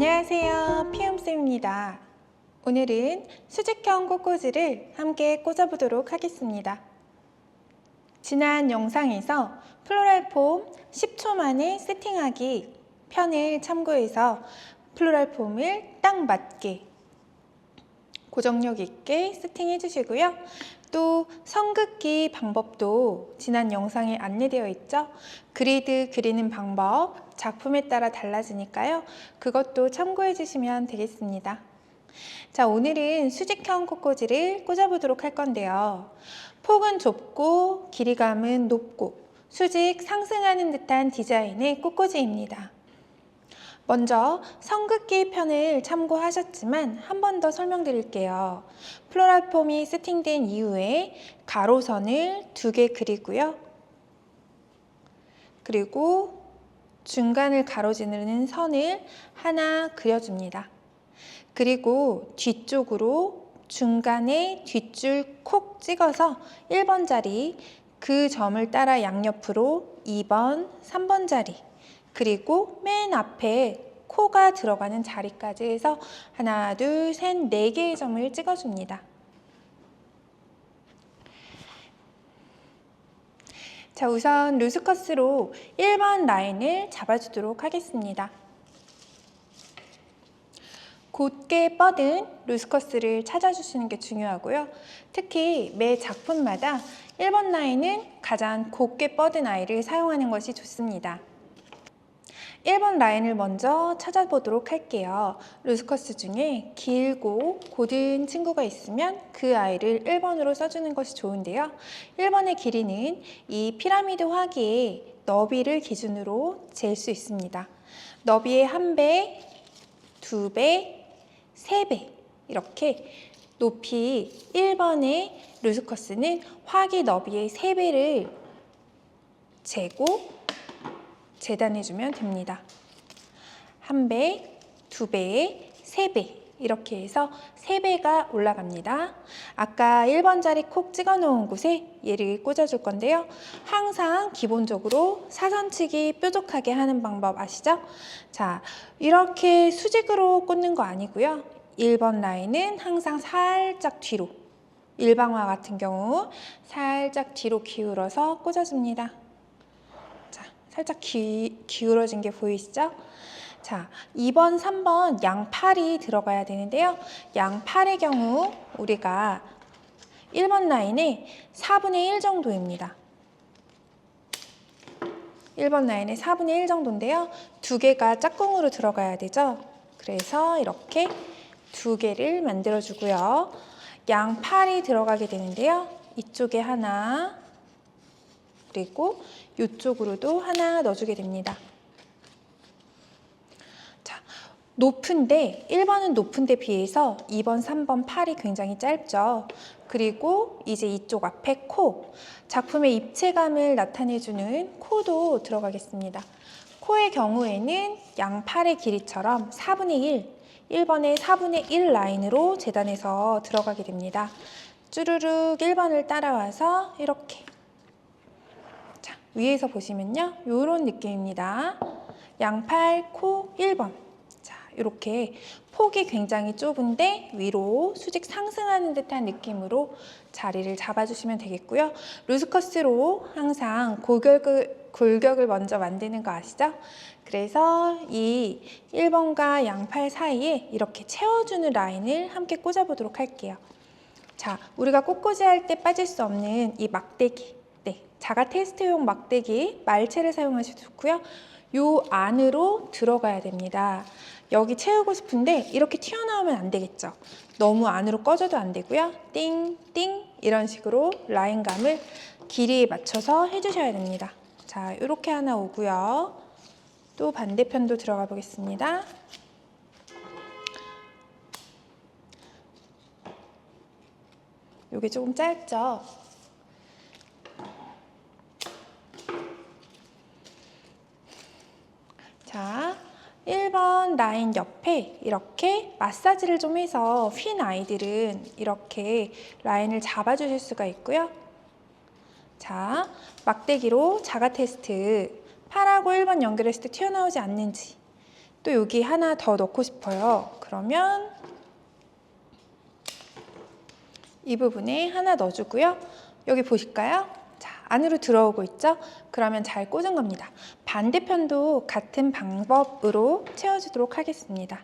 안녕하세요. 피움쌤입니다. 오늘은 수직형 꽃꽂이를 함께 꽂아보도록 하겠습니다. 지난 영상에서 플로랄 폼 10초 만에 세팅하기 편을 참고해서 플로랄 폼을 딱 맞게 고정력 있게 세팅해 주시고요. 또 선긋기 방법도 지난 영상에 안내되어 있죠. 그리드 그리는 방법 작품에 따라 달라지니까요. 그것도 참고해 주시면 되겠습니다. 자, 오늘은 수직형 꽃꽂이를 꽂아보도록 할 건데요. 폭은 좁고 길이감은 높고 수직 상승하는 듯한 디자인의 꽃꽂이입니다. 먼저 성극기 편을 참고하셨지만 한 번 더 설명드릴게요. 플로랄 폼이 세팅된 이후에 가로선을 두 개 그리고요. 그리고 중간을 가로지르는 선을 하나 그려줍니다. 그리고 뒤쪽으로 중간에 뒷줄 콕 찍어서 1번 자리, 그 점을 따라 양옆으로 2번, 3번 자리, 그리고 맨 앞에 코가 들어가는 자리까지 해서 하나, 둘, 셋, 네 개의 점을 찍어줍니다. 자, 우선 루스커스로 1번 라인을 잡아주도록 하겠습니다. 곧게 뻗은 루스커스를 찾아주시는 게 중요하고요. 특히 매 작품마다 1번 라인은 가장 곧게 뻗은 아이를 사용하는 것이 좋습니다. 1번 라인을 먼저 찾아보도록 할게요. 루스커스 중에 길고 곧은 친구가 있으면 그 아이를 1번으로 써주는 것이 좋은데요. 1번의 길이는 이 피라미드 화기의 너비를 기준으로 잴 수 있습니다. 너비의 한 배, 두 배, 세배 이렇게 높이 1번의 루스커스는 화기 너비의 3배를 재고 재단해주면 됩니다. 한 배, 두 배, 세 배. 이렇게 해서 세배가 올라갑니다. 아까 1번 자리 콕 찍어 놓은 곳에 얘를 꽂아 줄 건데요. 항상 기본적으로 사선치기 뾰족하게 하는 방법 아시죠? 자, 이렇게 수직으로 꽂는 거 아니고요. 1번 라인은 항상 살짝 뒤로 일방화 같은 경우 살짝 뒤로 기울어서 꽂아줍니다. 살짝 기, 기울어진 게 보이시죠? 자, 2번, 3번 양팔이 들어가야 되는데요. 양팔의 경우 우리가 1번 라인에 4분의 1 정도입니다. 1번 라인에 4분의 1 정도인데요. 두 개가 짝꿍으로 들어가야 되죠. 그래서 이렇게 두 개를 만들어 주고요. 양팔이 들어가게 되는데요. 이쪽에 하나, 그리고 이쪽으로도 하나 넣어주게 됩니다. 자, 높은데 1번은 높은데 비해서 2번, 3번 팔이 굉장히 짧죠. 그리고 이제 이쪽 앞에 코, 작품의 입체감을 나타내주는 코도 들어가겠습니다. 코의 경우에는 양팔의 길이처럼 4분의 1, 1번의 4분의 1 라인으로 재단해서 들어가게 됩니다. 쭈르륵 1번을 따라와서 이렇게 위에서 보시면요. 이런 느낌입니다. 양팔, 코 1번. 자, 이렇게 폭이 굉장히 좁은데 위로 수직 상승하는 듯한 느낌으로 자리를 잡아주시면 되겠고요. 루스커스로 항상 골격을, 골격을 먼저 만드는 거 아시죠? 그래서 이 1번과 양팔 사이에 이렇게 채워주는 라인을 함께 꽂아보도록 할게요. 자, 우리가 꽃꽂이 할 때 빠질 수 없는 이 막대기. 자가 테스트용 막대기 말체를 사용하셔도 좋고요. 요 안으로 들어가야 됩니다. 여기 채우고 싶은데 이렇게 튀어나오면 안 되겠죠. 너무 안으로 꺼져도 안 되고요. 띵 띵 이런 식으로 라인감을 길이에 맞춰서 해주셔야 됩니다. 자, 이렇게 하나 오고요. 또 반대편도 들어가 보겠습니다. 이게 조금 짧죠? 자, 1번 라인 옆에 이렇게 마사지를 좀 해서 휜 아이들은 이렇게 라인을 잡아주실 수가 있고요. 자, 막대기로 자가 테스트. 8하고 1번 연결했을 때 튀어나오지 않는지 또 여기 하나 더 넣고 싶어요. 그러면 이 부분에 하나 넣어주고요. 여기 보실까요? 자, 안으로 들어오고 있죠? 그러면 잘 꽂은 겁니다. 반대편도 같은 방법으로 채워주도록 하겠습니다.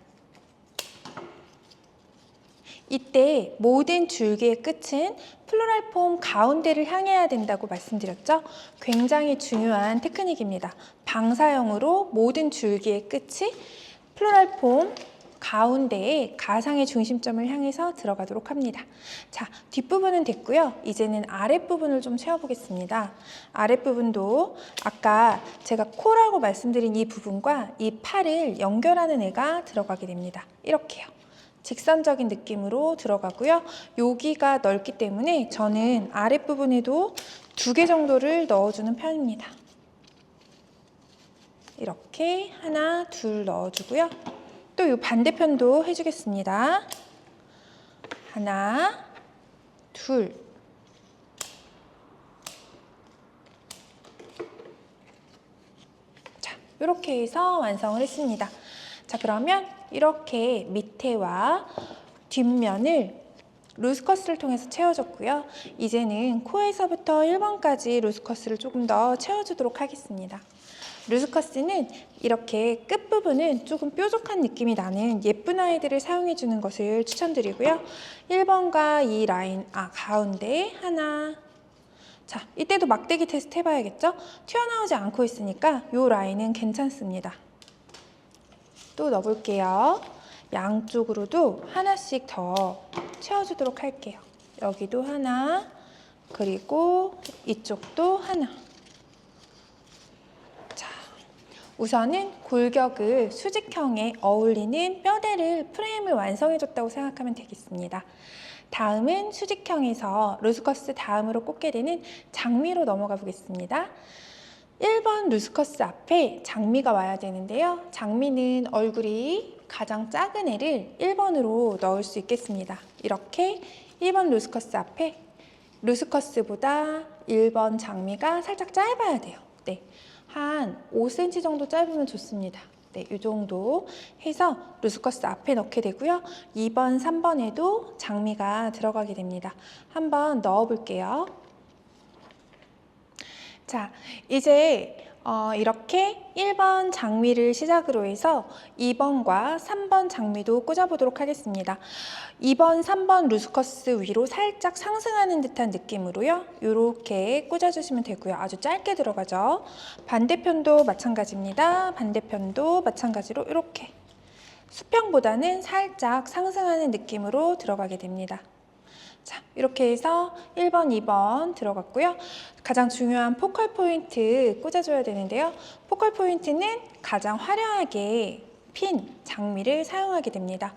이때 모든 줄기의 끝은 플로랄 폼 가운데를 향해야 된다고 말씀드렸죠? 굉장히 중요한 테크닉입니다. 방사형으로 모든 줄기의 끝이 플로랄 폼 가운데에 가상의 중심점을 향해서 들어가도록 합니다. 자, 뒷부분은 됐고요. 이제는 아랫부분을 좀 채워보겠습니다. 아랫부분도 아까 제가 코라고 말씀드린 이 부분과 이 팔을 연결하는 애가 들어가게 됩니다. 이렇게요. 직선적인 느낌으로 들어가고요. 여기가 넓기 때문에 저는 아랫부분에도 두 개 정도를 넣어주는 편입니다. 이렇게 하나, 둘 넣어주고요. 또 이 반대편도 해주겠습니다. 하나, 둘. 자, 이렇게 해서 완성을 했습니다. 자, 그러면 이렇게 밑에와 뒷면을 루스커스를 통해서 채워줬고요. 이제는 코에서부터 1번까지 루스커스를 조금 더 채워주도록 하겠습니다. 루스커스는 이렇게 끝부분은 조금 뾰족한 느낌이 나는 예쁜 아이들을 사용해 주는 것을 추천드리고요. 1번과 이 라인, 아, 가운데 하나. 자, 이때도 막대기 테스트 해봐야겠죠? 튀어나오지 않고 있으니까 이 라인은 괜찮습니다. 또 넣어볼게요. 양쪽으로도 하나씩 더 채워주도록 할게요. 여기도 하나, 그리고 이쪽도 하나. 자, 우선은 골격을 수직형에 어울리는 뼈대를 프레임을 완성해줬다고 생각하면 되겠습니다. 다음은 수직형에서 루스커스 다음으로 꽂게 되는 장미로 넘어가 보겠습니다. 1번 루스커스 앞에 장미가 와야 되는데요. 장미는 얼굴이 가장 작은 애를 1번으로 넣을 수 있겠습니다. 이렇게 1번 루스커스 앞에 루스커스보다 1번 장미가 살짝 짧아야 돼요. 네. 한 5cm 정도 짧으면 좋습니다. 네, 이 정도 해서 루스커스 앞에 넣게 되고요. 2번, 3번에도 장미가 들어가게 됩니다. 한번 넣어 볼게요. 자, 이제 어, 이렇게 1번 장미를 시작으로 해서 2번과 3번 장미도 꽂아보도록 하겠습니다. 2번, 3번 루스커스 위로 살짝 상승하는 듯한 느낌으로요. 이렇게 꽂아주시면 되고요. 아주 짧게 들어가죠. 반대편도 마찬가지입니다. 반대편도 마찬가지로 이렇게 수평보다는 살짝 상승하는 느낌으로 들어가게 됩니다. 자, 이렇게 해서 1번, 2번 들어갔고요. 가장 중요한 포컬 포인트 꽂아줘야 되는데요. 포컬 포인트는 가장 화려하게 핀 장미를 사용하게 됩니다.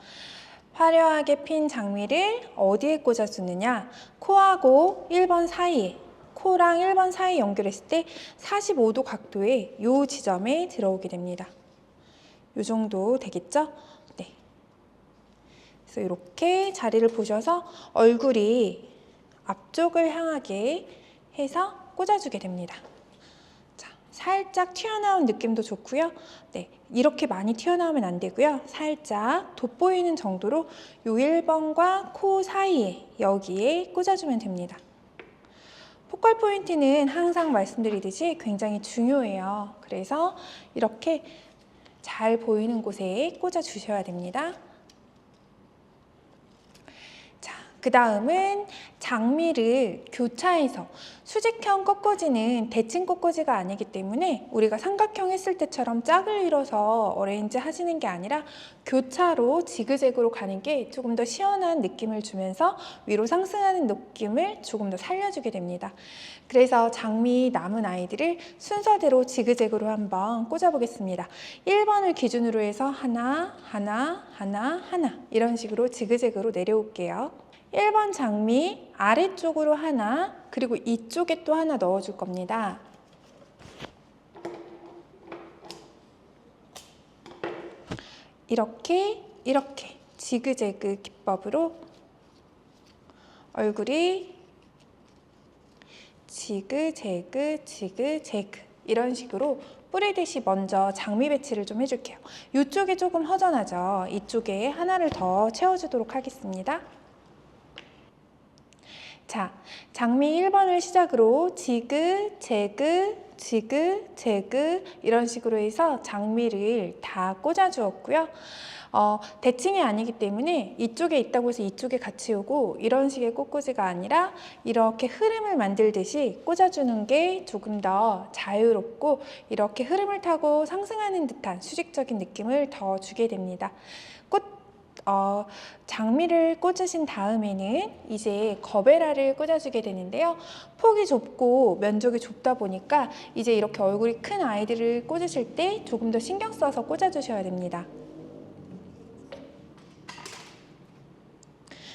화려하게 핀 장미를 어디에 꽂아주느냐? 코하고 1번 사이에 코랑 1번 사이 연결했을 때 45도 각도의 이 지점에 들어오게 됩니다. 이 정도 되겠죠? 네. 그래서 이렇게 자리를 보셔서 얼굴이 앞쪽을 향하게 해서 꽂아주게 됩니다. 자, 살짝 튀어나온 느낌도 좋고요. 네, 이렇게 많이 튀어나오면 안 되고요. 살짝 돋보이는 정도로 요 1번과 코 사이에 여기에 꽂아주면 됩니다. 포컬 포인트는 항상 말씀드리듯이 굉장히 중요해요. 그래서 이렇게 잘 보이는 곳에 꽂아 주셔야 됩니다. 자, 그 다음은 장미를 교차해서 수직형 꺾어지는 대칭 꺾어지가 아니기 때문에 우리가 삼각형 했을 때처럼 짝을 이뤄서 어레인지 하시는 게 아니라 교차로 지그재그로 가는 게 조금 더 시원한 느낌을 주면서 위로 상승하는 느낌을 조금 더 살려주게 됩니다. 그래서 장미 남은 아이들을 순서대로 지그재그로 한번 꽂아보겠습니다. 1번을 기준으로 해서 하나, 하나, 하나, 하나 이런 식으로 지그재그로 내려올게요. 1번 장미 아래쪽으로 하나 그리고 이쪽에 또 하나 넣어줄 겁니다. 이렇게 이렇게 지그재그 기법으로 얼굴이 지그재그 지그재그 이런 식으로 뿌리듯이 먼저 장미 배치를 좀 해줄게요. 이쪽에 조금 허전하죠. 이쪽에 하나를 더 채워주도록 하겠습니다. 자, 장미 1번을 시작으로 지그, 제그, 지그, 제그 이런 식으로 해서 장미를 다 꽂아주었고요. 어, 대칭이 아니기 때문에 이쪽에 있다고 해서 이쪽에 같이 오고 이런 식의 꽃꽂이가 아니라 이렇게 흐름을 만들듯이 꽂아주는 게 조금 더 자유롭고 이렇게 흐름을 타고 상승하는 듯한 수직적인 느낌을 더 주게 됩니다. 꽃 어, 장미를 꽂으신 다음에는 이제 거베라를 꽂아주게 되는데요. 폭이 좁고 면적이 좁다 보니까 이제 이렇게 얼굴이 큰 아이들을 꽂으실 때 조금 더 신경 써서 꽂아주셔야 됩니다.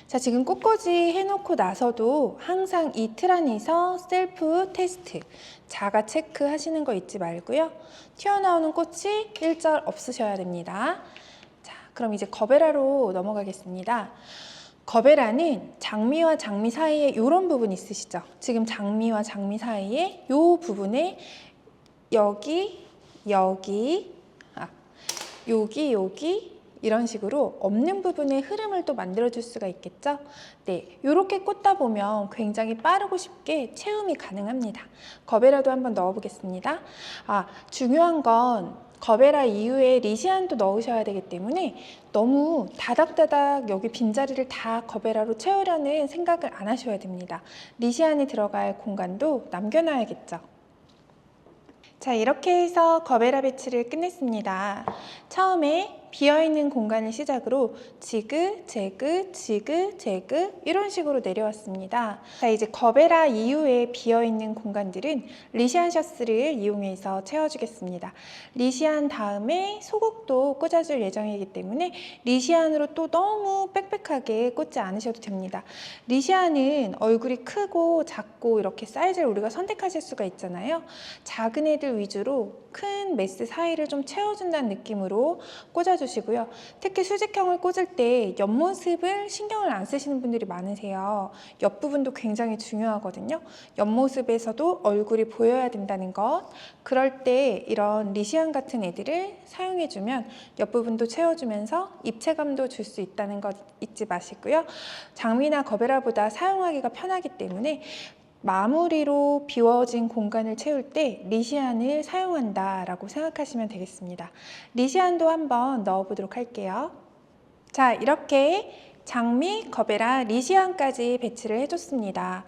자, 지금 꽃꽂이 해놓고 나서도 항상 이 틀 안에서 셀프 테스트, 자가 체크 하시는 거 잊지 말고요. 튀어나오는 꽃이 일절 없으셔야 됩니다. 자, 그럼 이제 거베라로 넘어가겠습니다. 거베라는 장미와 장미 사이에 이런 부분 있으시죠? 지금 장미와 장미 사이에 이 부분에 여기, 여기, 아, 여기, 여기 이런 식으로 없는 부분에 흐름을 또 만들어줄 수가 있겠죠? 네, 이렇게 꽂다 보면 굉장히 빠르고 쉽게 채움이 가능합니다. 거베라도 한번 넣어보겠습니다. 아, 중요한 건 거베라 이후에 리시안도 넣으셔야 되기 때문에 너무 다닥다닥 여기 빈자리를 다 거베라로 채우려는 생각을 안 하셔야 됩니다. 리시안이 들어갈 공간도 남겨놔야겠죠. 자, 이렇게 해서 거베라 배치를 끝냈습니다. 처음에 비어있는 공간을 시작으로 지그, 제그, 지그, 제그 이런 식으로 내려왔습니다. 자, 이제 거베라 이후에 비어있는 공간들은 리시안 셔츠를 이용해서 채워주겠습니다. 리시안 다음에 소국도 꽂아줄 예정이기 때문에 리시안으로 또 너무 빽빽하게 꽂지 않으셔도 됩니다. 리시안은 얼굴이 크고 작고 이렇게 사이즈를 우리가 선택하실 수가 있잖아요. 작은 애들 위주로 큰 메스 사이를 좀 채워준다는 느낌으로 꽂아주 시고요. 특히 수직형을 꽂을 때 옆모습을 신경을 안 쓰시는 분들이 많으세요. 옆부분도 굉장히 중요하거든요. 옆모습에서도 얼굴이 보여야 된다는 것. 그럴 때 이런 리시안 같은 애들을 사용해주면 옆부분도 채워주면서 입체감도 줄 수 있다는 것 잊지 마시고요. 장미나 거베라보다 사용하기가 편하기 때문에 마무리로 비워진 공간을 채울 때 리시안을 사용한다 라고 생각하시면 되겠습니다. 리시안도 한번 넣어보도록 할게요. 자, 이렇게 장미, 거베라, 리시안까지 배치를 해줬습니다.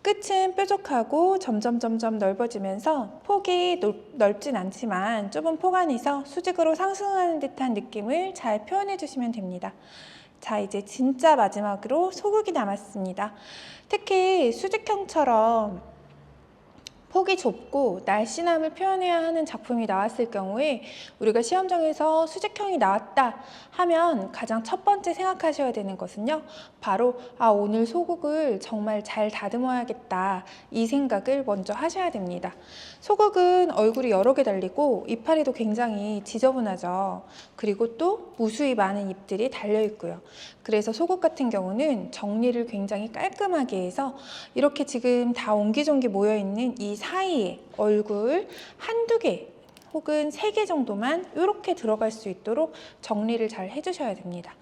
끝은 뾰족하고 점점 점점 넓어지면서 폭이 넓- 넓진 않지만 좁은 폭 안에서 수직으로 상승하는 듯한 느낌을 잘 표현해 주시면 됩니다. 자, 이제 진짜 마지막으로 소국이 남았습니다. 특히 수직형처럼 폭이 좁고 날씬함을 표현해야 하는 작품이 나왔을 경우에 우리가 시험장에서 수직형이 나왔다 하면 가장 첫 번째 생각하셔야 되는 것은요. 바로 아 오늘 소국을 정말 잘 다듬어야겠다 이 생각을 먼저 하셔야 됩니다. 소국은 얼굴이 여러 개 달리고 이파리도 굉장히 지저분하죠. 그리고 또 무수히 많은 잎들이 달려 있고요. 그래서 소국 같은 경우는 정리를 굉장히 깔끔하게 해서 이렇게 지금 다 옹기종기 모여 있는 이 사이에 얼굴 한두 개 혹은 세 개 정도만 이렇게 들어갈 수 있도록 정리를 잘 해주셔야 됩니다.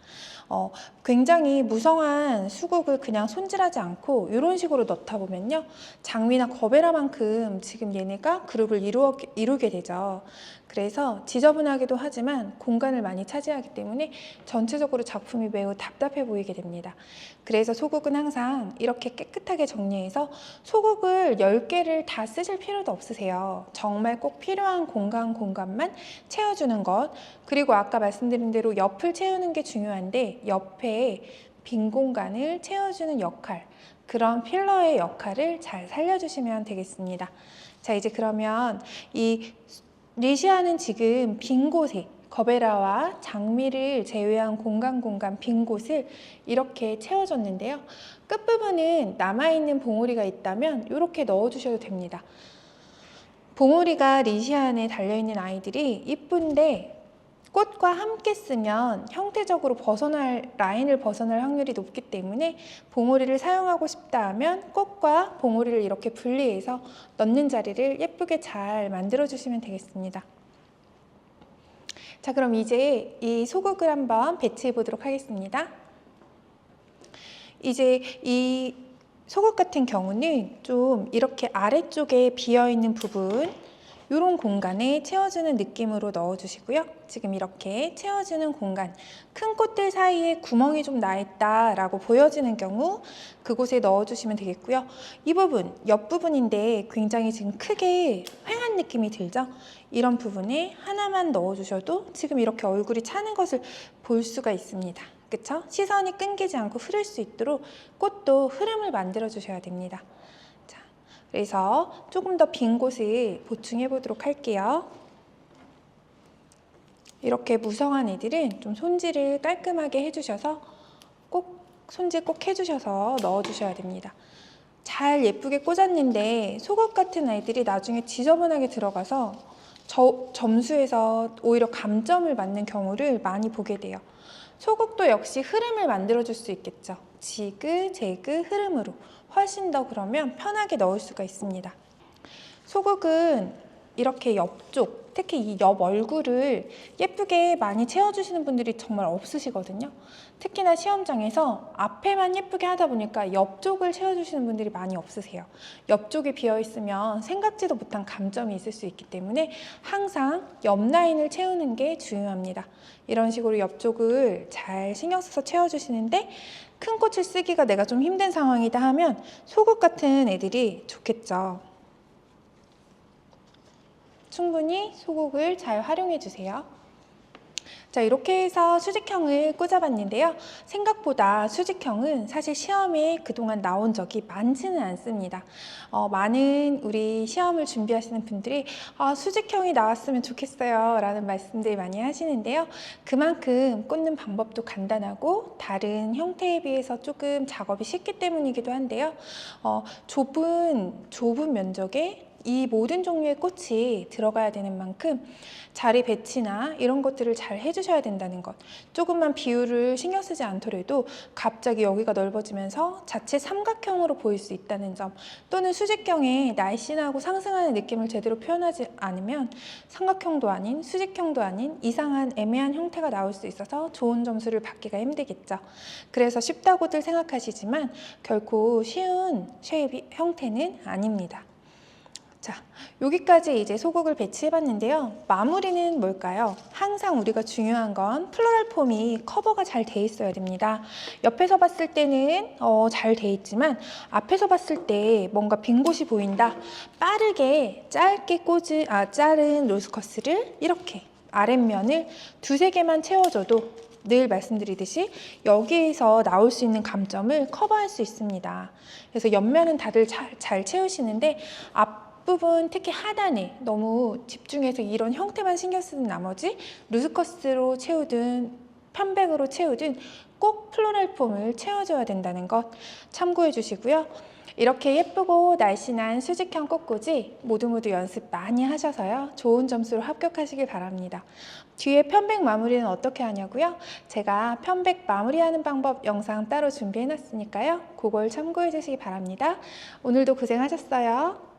어, 굉장히 무성한 수국을 그냥 손질하지 않고 이런 식으로 넣다 보면요. 장미나 거베라만큼 지금 얘네가 그룹을 이루어, 이루게 되죠. 그래서 지저분하기도 하지만 공간을 많이 차지하기 때문에 전체적으로 작품이 매우 답답해 보이게 됩니다. 그래서 소국은 항상 이렇게 깨끗하게 정리해서 소국을 10개를 다 쓰실 필요도 없으세요. 정말 꼭 필요한 공간 공간만 채워주는 것. 그리고 아까 말씀드린 대로 옆을 채우는 게 중요한데 옆에 빈 공간을 채워주는 역할. 그런 필러의 역할을 잘 살려주시면 되겠습니다. 자, 이제 그러면 이 리시아는 지금 빈 곳에 거베라와 장미를 제외한 공간 공간 빈 곳을 이렇게 채워줬는데요. 끝부분은 남아있는 봉우리가 있다면 이렇게 넣어주셔도 됩니다. 봉우리가 리시안에 달려있는 아이들이 이쁜데 꽃과 함께 쓰면 형태적으로 벗어날 라인을 벗어날 확률이 높기 때문에 봉오리를 사용하고 싶다 하면 꽃과 봉오리를 이렇게 분리해서 넣는 자리를 예쁘게 잘 만들어 주시면 되겠습니다. 자, 그럼 이제 이 소극을 한번 배치해 보도록 하겠습니다. 이제 이 소극 같은 경우는 좀 이렇게 아래쪽에 비어 있는 부분 이런 공간에 채워주는 느낌으로 넣어주시고요. 지금 이렇게 채워주는 공간, 큰 꽃들 사이에 구멍이 좀 나 있다라고 보여지는 경우 그곳에 넣어주시면 되겠고요. 이 부분, 옆부분인데 굉장히 지금 크게 휑한 느낌이 들죠? 이런 부분에 하나만 넣어주셔도 지금 이렇게 얼굴이 차는 것을 볼 수가 있습니다. 그쵸? 시선이 끊기지 않고 흐를 수 있도록 꽃도 흐름을 만들어 주셔야 됩니다. 자, 그래서 조금 더 빈 곳을 보충해 보도록 할게요. 이렇게 무성한 애들은 좀 손질을 깔끔하게 해주셔서 꼭 손질 꼭 해주셔서 넣어주셔야 됩니다. 잘 예쁘게 꽂았는데 속옷 같은 아이들이 나중에 지저분하게 들어가서 저, 점수에서 오히려 감점을 맞는 경우를 많이 보게 돼요. 소극도 역시 흐름을 만들어줄 수 있겠죠. 지그, 재그, 흐름으로 훨씬 더 그러면 편하게 넣을 수가 있습니다. 소극은 이렇게 옆쪽, 특히 이 옆 얼굴을 예쁘게 많이 채워주시는 분들이 정말 없으시거든요. 특히나 시험장에서 앞에만 예쁘게 하다 보니까 옆쪽을 채워주시는 분들이 많이 없으세요. 옆쪽이 비어있으면 생각지도 못한 감점이 있을 수 있기 때문에 항상 옆 라인을 채우는 게 중요합니다. 이런 식으로 옆쪽을 잘 신경 써서 채워주시는데 큰 꽃을 쓰기가 내가 좀 힘든 상황이다 하면 속옷 같은 애들이 좋겠죠. 충분히 소국을 잘 활용해 주세요. 자, 이렇게 해서 수직형을 꽂아봤는데요. 생각보다 수직형은 사실 시험에 그동안 나온 적이 많지는 않습니다. 어, 많은 우리 시험을 준비하시는 분들이 아, 수직형이 나왔으면 좋겠어요. 라는 말씀들 많이 하시는데요. 그만큼 꽂는 방법도 간단하고 다른 형태에 비해서 조금 작업이 쉽기 때문이기도 한데요. 어, 좁은, 좁은 면적에 이 모든 종류의 꽃이 들어가야 되는 만큼 자리 배치나 이런 것들을 잘 해주셔야 된다는 것. 조금만 비율을 신경 쓰지 않더라도 갑자기 여기가 넓어지면서 자체 삼각형으로 보일 수 있다는 점 또는 수직형의 날씬하고 상승하는 느낌을 제대로 표현하지 않으면 삼각형도 아닌 수직형도 아닌 이상한 애매한 형태가 나올 수 있어서 좋은 점수를 받기가 힘들겠죠. 그래서 쉽다고들 생각하시지만 결코 쉬운 쉐입 형태는 아닙니다. 자, 여기까지 이제 소곡을 배치해봤는데요. 마무리는 뭘까요? 항상 우리가 중요한 건 플로럴 폼이 커버가 잘 돼 있어야 됩니다. 옆에서 봤을 때는 어, 잘 돼 있지만 앞에서 봤을 때 뭔가 빈 곳이 보인다. 빠르게 짧게 꽂은, 아, 자른 로스커스를 이렇게 아랫면을 두세 개만 채워줘도 늘 말씀드리듯이 여기에서 나올 수 있는 감점을 커버할 수 있습니다. 그래서 옆면은 다들 잘, 잘 채우시는데 앞 부분 특히 하단에 너무 집중해서 이런 형태만 신경 쓰는 나머지 루스커스로 채우든 편백으로 채우든 꼭 플로럴 폼을 채워줘야 된다는 것 참고해 주시고요. 이렇게 예쁘고 날씬한 수직형 꽃꽂이 모두 모두 연습 많이 하셔서요. 좋은 점수로 합격하시길 바랍니다. 뒤에 편백 마무리는 어떻게 하냐고요? 제가 편백 마무리하는 방법 영상 따로 준비해 놨으니까요. 그걸 참고해 주시기 바랍니다. 오늘도 고생하셨어요.